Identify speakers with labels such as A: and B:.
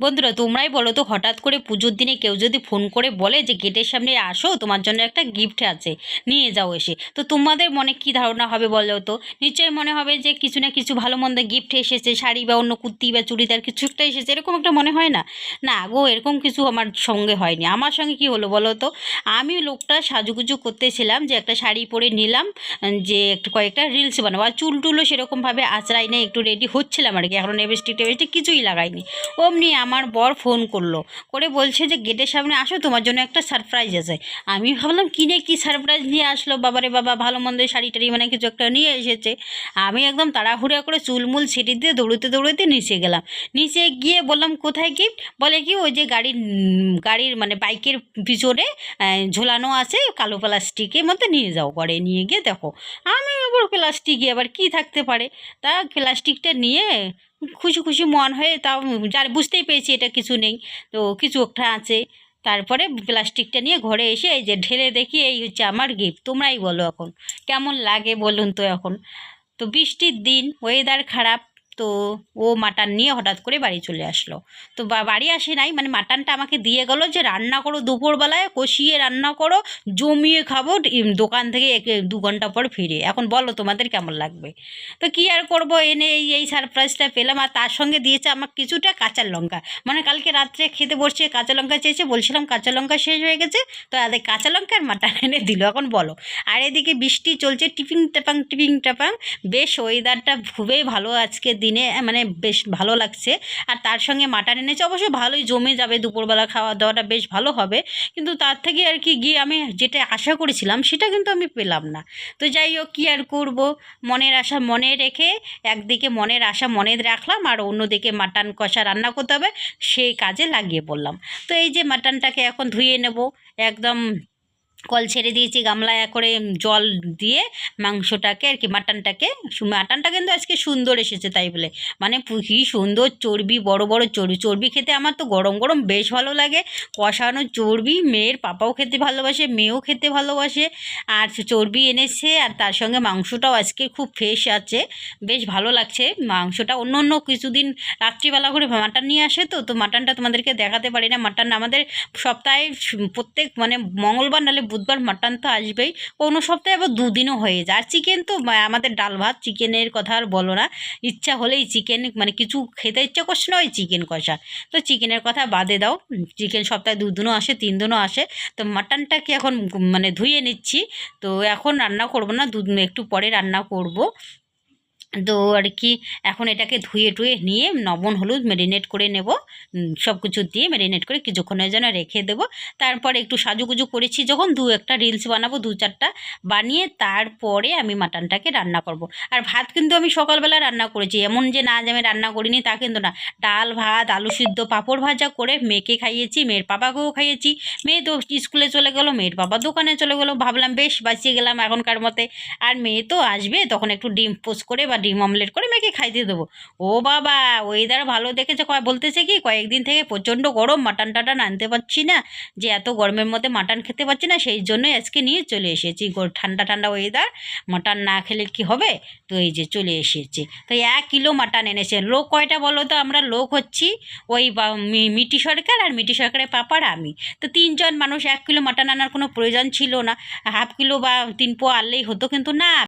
A: বন্ধুরা, তোমরাই বলো তো, হঠাৎ করে পুজোর দিনে কেউ যদি ফোন করে বলে যে গেটের সামনে আসো, তোমার জন্য একটা গিফট আছে, নিয়ে যাও এসে। তো তোমাদের মনে কি ধারণা হবে বলো তো? নিশ্চয়ই মনে হবে যে কিছু না কিছু ভালো মন্দ গিফট এসেছে, শাড়ি বা অন্য কুর্তি বা চুড়িদার কিছু একটা এসেছে, এরকম একটা মনে হয় না? না গো, এরকম কিছু আমার সঙ্গে হয়নি। আমার সঙ্গে কি হলো বলো তো? আমি লোকটা সাজুগুজু করতেছিলাম যে একটা শাড়ি পরে নিলাম যে একটু কয়েকটা রিলস বানাবো। আর চুল টুলও সেরকমভাবে আঁচড়াই নিয়ে একটু রেডি হচ্ছিলাম আর কি। এখন নেভেস্টিক টেভেস্টিক কিছুই লাগাইনি। অমনি আমার বর ফোন করল। করে বলছে যে, গেটের সামনে আসো, তোমার জন্য একটা সারপ্রাইজ আছে। আমি ভাবলাম কিনে কি সারপ্রাইজ নিয়ে আসলো? বাবারে বাবা, ভালো মন্দ শাড়ি টাড়ি মানে কিছু একটা নিয়ে এসেছে। আমি একদম তাড়াহুড়া করে চুলমুল ছেড়ে দিয়ে দৌড়তে দৌড়তে নিচে গেলাম। নিচে গিয়ে বললাম, কোথায় কি বলে কি, ওই যে গাড়ির গাড়ির মানে বাইকের পিছনে ঝোলানো আছে, কালো প্লাস্টিকের মধ্যে নিয়ে যাও। ঘরে নিয়ে গিয়ে দেখো, আমি আবার প্লাস্টিকে আবার কি থাকতে পারে? তা প্লাস্টিকটা নিয়ে খুশি খুশি মন হয়ে তাও যার বুঝতেই পেরেছি এটা কিছু নেই। তো কিছু একটা আছে। তারপরে প্লাস্টিকটা নিয়ে ঘরে এসে এই যে ঢেলে দেখি, এই হচ্ছে আমার গিফট তোমরাই বলো এখন, কেমন লাগে বলুন তো এখন। তো বৃষ্টির দিন ওয়েদার খারাপ তো ও মাটন নিয়ে হঠাৎ করে বাড়ি চলে আসলো। তো বাড়ি আসে নাই মানে মাটনটা আমাকে দিয়ে গেলো যে, রান্না করো দুপুরবেলায়, কষিয়ে রান্না করো, জমিয়ে খাব দোকান থেকে এক- দু ঘণ্টা পর ফিরে। এখন বলো তোমাদের কেমন লাগবে? তো কী আর করব? এনে এই এই সারপ্রাইজটা পেলাম আর তার সঙ্গে দিয়েছে আমাকে কিছুটা কাঁচা লঙ্কা। মানে কালকে রাত্রে খেতে বসছে কাঁচা লঙ্কা চেয়েছে, বলছিলাম কাঁচা লঙ্কা শেষ হয়ে গেছে, তো আদে কাঁচা লঙ্কা আর মাটন এনে দিল। এখন বলো। আর এদিকে বৃষ্টি চলছে টিপিং টাপাং টিপিং টাপাং বেশ ওয়েদারটা খুবই ভালো আজকের দিনে মানে বেশ ভালো লাগছে। আর তার সঙ্গে মাটন এনেছে, অবশ্য ভালোই জমে যাবে দুপুরবেলা খাওয়া দাওয়াটা বেশ ভালো হবে। কিন্তু তার থেকে আর কি গিয়ে আমি যেটা আশা করেছিলাম, সেটা কিন্তু আমি পেলাম না। তো যাই হোক, কী আর করব? মনের আশা মনে রেখে, একদিকে মনের আশা মনে রাখলাম, আর অন্যদিকে মাটন কষা রান্না করতে হবে, সেই কাজে লাগিয়ে পড়লাম। তো এই যে মাটনটাকে এখন ধুয়ে নেব, একদম কল ছেড়ে দিয়েছি গামলায় করে জল দিয়ে মাংসটাকে আর কি, মাটনটাকে। মাটনটা কিন্তু আজকে সুন্দর এসেছে তাই বলে। মানে কি সুন্দর চর্বি, বড় বড় চর্বি। চর্বি খেতে আমার তো গরম গরম বেশ ভালো লাগে। কষানো চর্বি, মেয়ের পাপাও খেতে ভালোবাসে, মেয়েও খেতে ভালোবাসে। আর চর্বি এনেছে আর তার সঙ্গে মাংসটাও আজকে খুব ফ্রেশ আছে। বেশ ভালো লাগছে মাংসটা। অন্য অন্য কিছুদিন রাত্রিবেলা করে মাটন নিয়ে আসে তো তো মাটনটা তোমাদেরকে দেখাতে পারি না। মাটন আমাদের সপ্তাহে প্রত্যেক মানে মঙ্গলবার নাহলে বুধবার মাটন তো আসবেই। কোনো সপ্তাহে আবার দুদিনও হয়ে যায়। আর চিকেন তো আমাদের ডাল ভাত চিকেনের কথা আর বলো না। ইচ্ছা হলেই চিকেন মানে কিছু খেতে ইচ্ছা করছে না, ওই চিকেন কষা। তো চিকেনের কথা বাদে দাও। চিকেন সপ্তাহে দুদিনও আসে তিন দিনও আসে। তো মাটনটাকে এখন মানে ধুয়ে নিচ্ছি। তো এখন রান্না করব না দু একটু পরে রান্না করব। তো আর কি, এখন এটাকে ধুয়ে টুয়ে নিয়ে নবন হলুদ মেরিনেট করে নেব। সব কিছু দিয়ে মেরিনেট করে কিছুক্ষণের জন্য রেখে দেব। তারপর একটু সাজুগুজু করেছি, যখন দু একটা রিলস বানাবো, দু চারটা বানিয়ে তারপরে আমি মাটনটাকে রান্না করব। আর ভাত কিন্তু আমি সকালবেলা রান্না করেছি। এমন যে না যে আমি রান্না করিনি তা কিন্তু না। ডাল ভাত, আলু সিদ্ধ, পাঁপড় ভাজা করে মেয়েকে খাইয়েছি, মেয়ের বাবাকেও খাইয়েছি। মেয়ে তো স্কুলে চলে গেলো, মেয়ের বাবা দোকানে চলে গেলো। ভাবলাম, বেশ বাঁচিয়ে গেলাম এখনকার মতে। আর মেয়ে তো আসবে, তখন একটু ডিম পোস্ট করে বা ডিম অমলেট করে মেয়েকে খাইতে দেবো। ও বাবা ওয়েদার ভালো দেখেছে, কয়, বলতেছে কি, কয়েকদিন থেকে প্রচণ্ড গরম মাটন টাটন আনতে পারছি না, যে এত গরমের মধ্যে মাটন খেতে পারছি না, সেই জন্যই আজকে নিয়ে চলে এসেছি। ঠান্ডা ঠান্ডা ওয়েদার মাটন না খেলে কি হবে? তো এই যে চলে এসেছি। তো এক কিলো মাটন এনেছে। লোক কয়টা বলো তো, আমরা লোক হচ্ছি ওই মিটি সরকার আর মিটি সরকারের পাপার আমি। তো তিনজন মানুষ, এক কিলো মাটন আনার কোনো প্রয়োজন ছিল না। হাফ কিলো বা তিন পো আনলেই হতো, কিন্তু না।